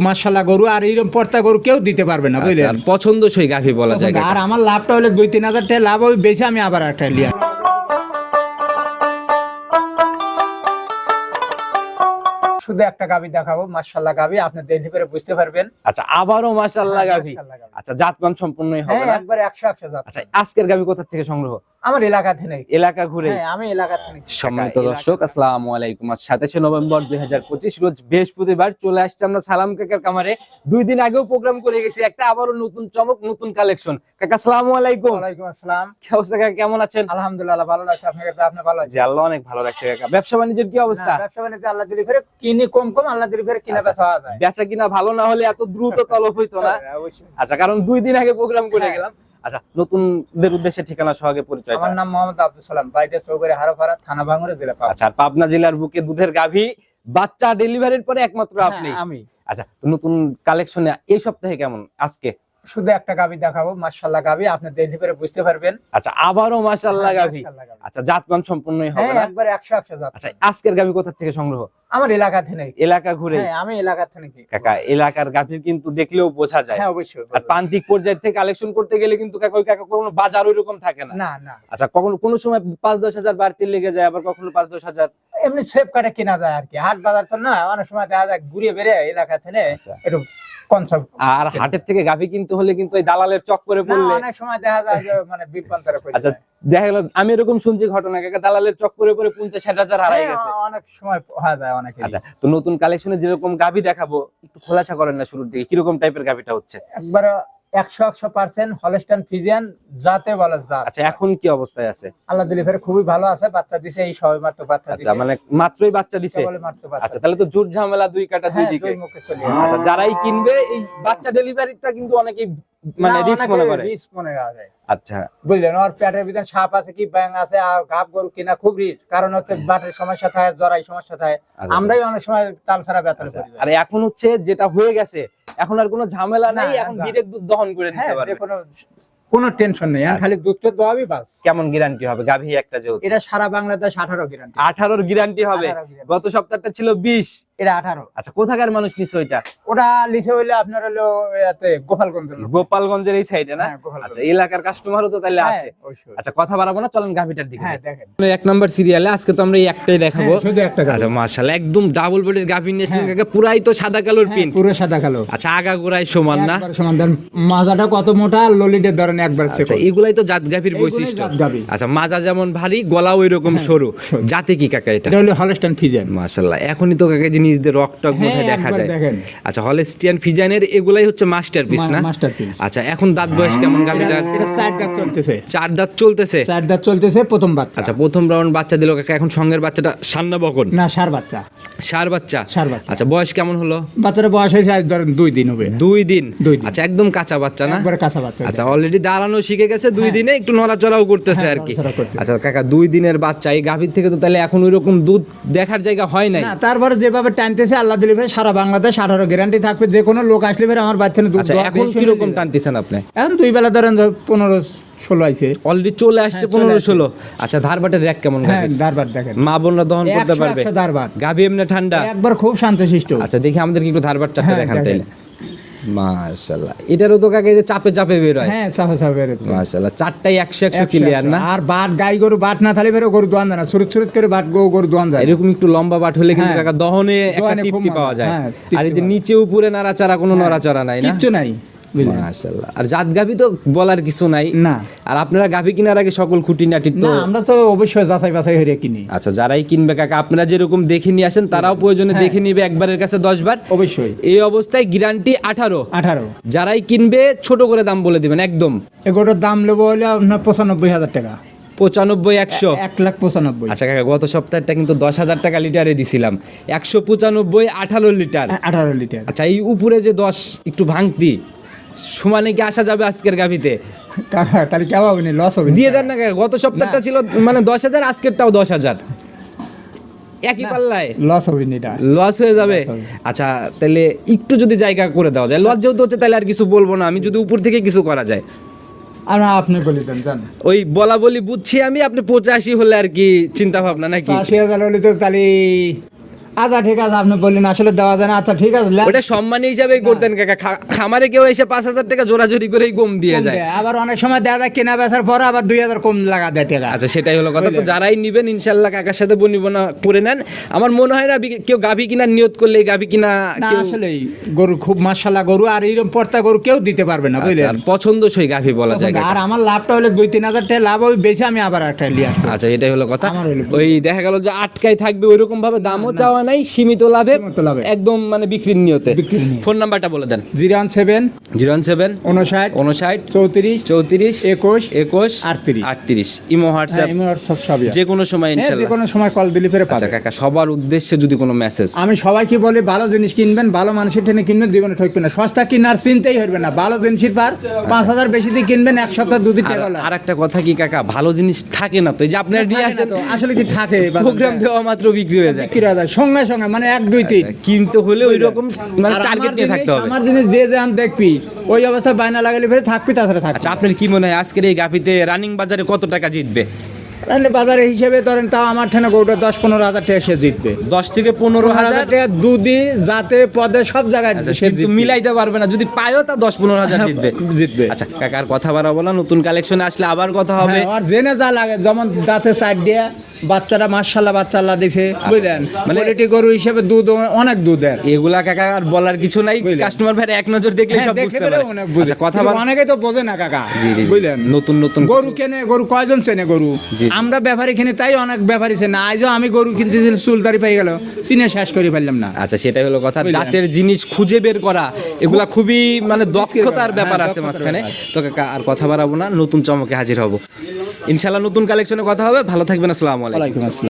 মার্শাল্লাহ গরু আর এইরকম পর্তা গরু কেউ দিতে পারবে না আচ্ছা, বুঝলেন আর পছন্দসই গাভী বলা যায় আর আমার লাভটা হলে দুই তিন হাজার টাকা লাভ হবে বেশি আমি আবার একটা লিয়া শুধু একটা গাবি দেখাবো মার্শাল্লাহ গাবি আপনি দেখে করে বুঝতে পারবেন। আচ্ছা আবারও মাশাআল্লাহ গাভী। আচ্ছা জাতমান সম্পূর্ণই হবে হ্যাঁ না? একবার একশো একশো যাচ্ছে আচ্ছা আজকের গাভী কোথা থেকে সংগ্রহ? আমার এলাকা থেকে এলাকা ঘুরে। হ্যাঁ আমি এলাকা থেকে সম্মানিত দর্শক আসসালামু আলাইকুম আজ সাতাশে নভেম্বর দুই রোজ বৃহস্পতিবার চলে আসছে আমরা সালাম কাকার কামারে দুই দিন আগেও প্রোগ্রাম করে গেছি একটা আবারও নতুন চমক নতুন কালেকশন কাকা আসসালামু আলাইকুম ওয়ালাইকুম আসসালাম। কি অবস্থা কাকা কেমন আছেন? আলহামদুলিল্লাহ ভালো লাগছে আপনাকে আপনি ভালো আছেন? আল্লাহ অনেক ভালো লাগছে কাকা। ব্যবসা বাণিজ্যের কি অবস্থা? ব্যবসা বাণিজ্য আল্লাহ দিলি ফেরে কিনি কম কম আল্লাহ দিলি ফেরে কিনা বেচা যায়। বেচা কিনা ভালো না হলে এত দ্রুত তলব হইতো না? হ্যাঁ। আচ্ছা কারণ দুই দিন আগে প্রোগ্রাম করে হ্যাঁ। গেলাম। আচ্ছা নতুনদের উদ্দেশ্যে ঠিকানা সহগে পরিচয় আমার নাম মোহাম্মদ আব্দুল সালাম বাড়িতে চৌকারি হারাপাড়া থানা ভাঙড়ে জেলা পাবনা। আচ্ছা পাবনা জেলার বুকে দুধের গাভী বাচ্চা ডেলিভারির পরে একমাত্র আপনি? হ্যাঁ, আমি। আচ্ছা নতুন কালেকশনে এই সপ্তাহে কেমন? আজকে? শুধু একটা গাবি দেখাবো মার্শাল্লাহ গাবি আপনি দেখে করে বুঝতে পারবেন। আচ্ছা আবারও মাশাআল্লাহ গাভী আচ্ছা জাতমান সম্পূর্ণই হবে হ্যাঁ না? একবার একশো একশো যাচ্ছে আচ্ছা আজকের গাভী কোথা থেকে সংগ্রহ? আমার এলাকা থেকে। এলাকা ঘুরে। হ্যাঁ আমি এলাকা থেকে কাকা এলাকার গাভীর কিন্তু দেখলেও বোঝা যায়। হ্যাঁ অবশ্যই আর প্রান্তিক পর্যায় থেকে কালেকশন করতে গেলে কিন্তু কাকা ওই কাকা কোনো বাজার ওই রকম থাকে না। না না। আচ্ছা কখনো কোনো সময় পাঁচ দশ হাজার বাড়তি লেগে যায় আবার কখনো পাঁচ দশ হাজার? এমনি সেফ কাটে কেনা যায় আর কি। হাট বাজার তো না অনেক সময় দেখা যায় ঘুরে বেড়ে এলাকা থেকে আচ্ছা। একটু আর হাটের থেকে গাভী কিনতে হলে কিন্তু দালালের চক্করে পড়লে অনেক সময় দেখা যায় মানে আচ্ছা দেখা গেল আমি এরকম শুনছি ঘটনা কাকা দালালের চক্করে পরে পঞ্চাশ ষাট হাজার হারাই হ্যাঁ, গেছে। অনেক সময় হয়ে যায় অনেক আচ্ছা তো নতুন কালেকশনে যেরকম গাভী দেখাবো একটু খোলাসা করেন না শুরুর দিকে কীরকম টাইপের গাভীটা হচ্ছে? একবার একশো একশো পার্সেন্ট হলস্টান ফিজিয়ান যাতে বলা যায়। আচ্ছা এখন কি অবস্থায় আছে? আল্লাহ দিলিফের খুবই ভালো আছে বাচ্চা দিছে এই সবে মাত্র বাচ্চা আচ্ছা দিছে। মানে মাত্রই বাচ্চা দিছে? আচ্ছা তাহলে তো জোর ঝামেলা দুই কাটা দুই হ্যাঁ, দিকে। আচ্ছা যারাই কিনবে এই বাচ্চা ডেলিভারিটা কিন্তু অনেকেই মানে রিস্ক মনে করে? risk মনে করে আচ্ছা। বুঝলেন? ওর পেটের ভিতরে সাপ আছে কি ব্যাং আছে আর গাব গরু কিনা খুব রিস্ক কারণ হচ্ছে বাটের সমস্যা থাকে জরাই সমস্যা থাকে। আচ্ছা, আমরাই অনেক সময় তাল ছাড়া বেতন আচ্ছা। করি আর এখন হচ্ছে যেটা হয়ে গেছে এখন আর কোনো ঝামেলা নাই এখন। ডিরেক্ট দুধ দহন করে হ্যাঁ নিতে পারবে। কোনো কোনো টেনশন নেই। খালি দুধ তো দোয়াবি বাস। কেমন গ্যারান্টি হবে? গাভী একটা যেহেতু। এটা সারা বাংলাদেশ আঠারো গ্যারান্টি আঠারোর গ্যারান্টি হবে। গত সপ্তাহটা ছিল বিশ। এটা আঠারো। আচ্ছা কোথাকার মানুষ নিচ্ছে ওইটা? ওটা লিখে হইলে আপনার হলো এতে গোপালগঞ্জ গোপালগঞ্জের এই সাইডে না? হ্যাঁ, আচ্ছা এলাকার কাস্টমারও তো তাহলে আসে আচ্ছা কথা বাড়াবো না চলেন গাভিটার দিকে হ্যাঁ দেখেন। এক নাম্বার সিরিয়ালে আজকে তো আমরা এই একটাই দেখাবো। হ্যাঁ, শুধু একটা আচ্ছা মাশাআল্লাহ একদম ডাবল বডির গাভি কাকা, পুরাই তো সাদা কালোর হ্যাঁ, প্রিন্ট পুরো সাদা কালো। আচ্ছা আগা গোড়ায় সমান না? সমান। দেন মাজাটা কত মোটা? ললিটের ধরেন একবার আচ্ছা এগুলাই তো জাত গাভির বৈশিষ্ট্য। আচ্ছা মাজা যেমন ভারী গলা ওই রকম সরু। জাতে কি কাকা এটা? এটা হলো হলস্টান ফিজেন মাশাআল্লাহ এখনই তো কাকা জিনিস দিয়ে রক টক হ্যাঁ, দেখা যায়। আচ্ছা হলস্টিয়ান ফিজানের এগুলাই হচ্ছে মাস্টারপিস না? মাস্টারপিস আচ্ছা এখন দাঁত বয়স কেমন গাভিটা এটা চার দাঁত চলতেছে। চার দাঁত চলতেছে? চার দাঁত চলতেছে প্রথম বাচ্চা। আচ্ছা প্রথম রাউন্ড বাচ্চা দিল কাকা এখন সঙ্গের বাচ্চাটা সান্না বকন। না সার বাচ্চা। সার বাচ্চা? ষাঁড় বাচ্চা। আচ্ছা বয়স কেমন হলো? বাচ্চাটা বয়স হয়েছে আজ ধরেন দুই দিন হবে। দুই দিন? দুই দিন। আচ্ছা একদম কাঁচা বাচ্চা না? একবারে কাঁচা বাচ্চা। আচ্ছা অলরেডি দাঁড়ানো শিখে গেছে দুই দিনে একটু নড়াচড়াও করতেছে হ্যাঁ, আর কি। আচ্ছা কাকা দুই দিনের বাচ্চা এই গাভীর থেকে তো তাহলে এখন ওই রকম দুধ দেখার জায়গা হয় নাই? না তারপরে যেভাবে টানতেছে আল্লাহ দিলে ভাই সারা বাংলাদেশ আঠারো গ্যারান্টি থাকবে যে কোনো লোক আসলে ফের আমার বাচ্চা দুধ আচ্ছা এখন কীরকম টানতেছেন আপনি? এখন দুই বেলা ধরেন পনেরো ষোলো আইছে। অলরেডি চলে আসছে হ্যাঁ, পনেরো ষোলো। আচ্ছা ধারবাটের র্যাক কেমন ধারবাট দেখেন। মা বোনরা দহন করতে পারবে। ধারবাট। গাভি এমনি ঠান্ডা। একবার খুব শান্তশিষ্ট। আচ্ছা দেখি আমাদেরকে একটু ধারবার চারটা হ্যাঁ, দেখান। তাইলে। মাশাল্লাহ এটারও তো কাকে যে চাপে চাপে বের হয়। হ্যাঁ চাপে চাপে চারটাই ক্লিয়ার না? আর বাট গাই গরু বাট না থালে বেরো গরু দোয়ান না সুরত সুরত করে বাট গো গরু দোয়ান যায় এরকম একটু লম্বা বাট হলে কিন্তু হ্যাঁ। কাকা দহনে একটা তৃপ্তি পাওয়া যায়। হ্যাঁ, আর এই যে নিচে উপরে নাড়াচাড়া কোনো নড়াচড়া নাই না? কিচ্ছু নাই। আর জাত গাভি তো বলার কিছু নাই। না। আর আপনারা গাভি কেনার আগে সকল খুঁটিনাটি তো আমরা তো অবশ্যই যাচাই বাছাই কিনি। আচ্ছা যারাই কিনবে কাকা আপনারা যেরকম দেখে নিয়ে আসেন তারাও প্রয়োজনে হ্যাঁ। দেখে নিবে একবারের কাছে দশ বার অবশ্যই। এই অবস্থায় গ্যারান্টি আঠারো। আঠারো। যারাই কিনবে ছোট করে দাম বলে দিবেন একদম। এগুলোর দাম নেব হলে আপনার পঁচানব্বই হাজার টাকা। পঁচানব্বই একশো। এক লাখ পঁচানব্বই। আচ্ছা কাকা গত সপ্তাহটা কিন্তু দশ হাজার টাকা লিটারে দিছিলাম। একশো পঁচানব্বই আঠারো লিটার। আঠারো লিটার। আচ্ছা এই উপরে যে দশ একটু ভাঙতি। সমানে কি আসা যাবে আজকের গাভিতে। কাকা তাহলে কেমন হবে? না লস হবে? দিয়ে দেন না কাকা গত সপ্তাহটা ছিল মানে দশ হাজার আজকেরটাও দশ হাজার। একই পাল্লায়। লস হবে না এটা। লস হয়ে যাবে? আচ্ছা তাহলে একটু যদি জায়গা করে দেওয়া যায় লস যেহেতু হচ্ছে তাহলে আর কিছু বলব না। আমি যদি উপর থেকে কিছু করা যায়। আর আপনি বলে দেন জান। ওই বলা বলি বুঝছি আমি আপনি পঁচাশি হলে আর কি চিন্তা ভাবনা নাকি? আশি হাজার হলে তো তাহলে আচ্ছা ঠিক আছে আপনি বললেন আসলে দেওয়া যায় না। আচ্ছা ঠিক আছে ওটা সম্মান হিসাবেই করতেন কাকা। খামারে কেউ এসে পাঁচ হাজার টাকা জোরাজোরি কম দিয়ে যায়। আবার অনেক সময় দেওয়া যায় কেনা বেচার পরে আবার দুই হাজার কম লাগা দেয় টাকা। আচ্ছা সেটাই হলো কথা। তো যারাই নিবেন ইনশাল্লাহ কাকার সাথে বনিবনা করে নেন। আমার মনে হয় না কেউ গাভী কিনার নিয়ত করলে গাভী কিনা আসলে গরু খুব মাসাল্লাহ গরু আর এইরকম পর্তা গরু কেউ দিতে পারবে না আচ্ছা, বুঝলেন? পছন্দসই গাভী বলা যায় আর আমার লাভটা হলে দুই তিন হাজার টাকা লাভ হবে বেশি আমি আবার একটা আচ্ছা এটাই হলো কথা। ওই দেখা গেল যে আটকায় থাকবে ওইরকম ভাবে দামও চাওয়া নাই সীমিত লাভে একদম মানে বিক্রির নিয়তে। ফোন নাম্বারটা বলে দেন। Zero one seven zero one seven উনষাট উনষাট চৌত্রিশ চৌত্রিশ একুশ একুশ আটত্রিশ। আটত্রিশ। Imo WhatsApp. সব সবই আছে। যে কোনো সময় হ্যাঁ, যে কোনো সময় কল দিলে ফেরে আচ্ছা পাবে। কাকা সবার উদ্দেশ্যে যদি কোনো মেসেজ আমি সবাইকে বলি ভালো জিনিস কিনবেন ভালো মানুষের টেনে কিনবেন জীবনে ঠকবেন না। সস্তা কিনার চিনতেই হইবে না। ভালো জিনিসের পার পাঁচ হাজার বেশি দিয়ে কিনবেন এক সপ্তাহ দুদিন টাকা। আর একটা কথা কি কাকা ভালো জিনিস থাকে না তো। এই যে আপনার নিয়ে আসেন আসলে কি থাকে? প্রোগ্রাম দেওয়া মাত্র বিক্রি হয়ে যায়। বিক্রি হয়ে যায়। সঙ্গে সঙ্গে মানে এক দুই তিন। কিনতে হলে ওই রকম। মানে টার্গেট নিয়ে থাকতে হবে। আমার জিনিস যে যান দেখবি ওই অবস্থা বায়না লাগালে ফেরে থাকবি তাছাড়া থাকবি। আচ্ছা আপনার কি মনে হয় আজকের এই গাফিতে রানিং বাজারে কত টাকা জিতবে? তাহলে বাজারে হিসেবে ধরেন তাও আমার ঠেনে গরুটা দশ পনেরো হাজার টাকা সে জিতবে। দশ থেকে পনেরো হাজার টাকা দুধি জাতে পদে সব জায়গায় আচ্ছা, সে মিলাইতে পারবে না। যদি পায়ও তা দশ পনেরো হাজার জিতবে। জিতবে। আচ্ছা কাকার কথা বাড়াবো না নতুন কালেকশনে আসলে আবার কথা হবে। হ্যাঁ, আর জেনে যা লাগে যেমন দাঁতে সাইড দিয়ে বাচ্চারা মার্শাল্লাহ বাচ্চা আল্লাহ দিছে বুঝলেন? মানে- কোয়ালিটি গরু হিসেবে দুধ অনেক দুধের। এগুলা কাকা আর বলার কিছু নাই। কাস্টমার ভাই এক নজর দেখলে হ্যাঁ, সব বুঝতে পারে। অনেক। আচ্ছা, কথা অনেকেই তো বোঝে না কাকা। বুঝলেন? নতুন নতুন গরু কেনে গরু কয়জন চেনে গরু? জি। আমরা ব্যাপারী কিনে তাই অনেক ব্যাপারী না। আজও আমি গরু কিনতে চুলদারি পাই গেল চিনে শেষ করে ফেললাম না। আচ্ছা সেটাই হলো কথা। জাতের জিনিস খুঁজে বের করা এগুলা খুবই মানে দক্ষতার ব্যাপার হ্যাঁ, আছে মাঝখানে। তো কাকা আর কথা বাড়াবো না নতুন চমকে হাজির হব। ইনশাল্লাহ নতুন কালেকশনে কথা হবে। ভালো থাকবেন আসসালামু আলাইকুম। আসসালাম।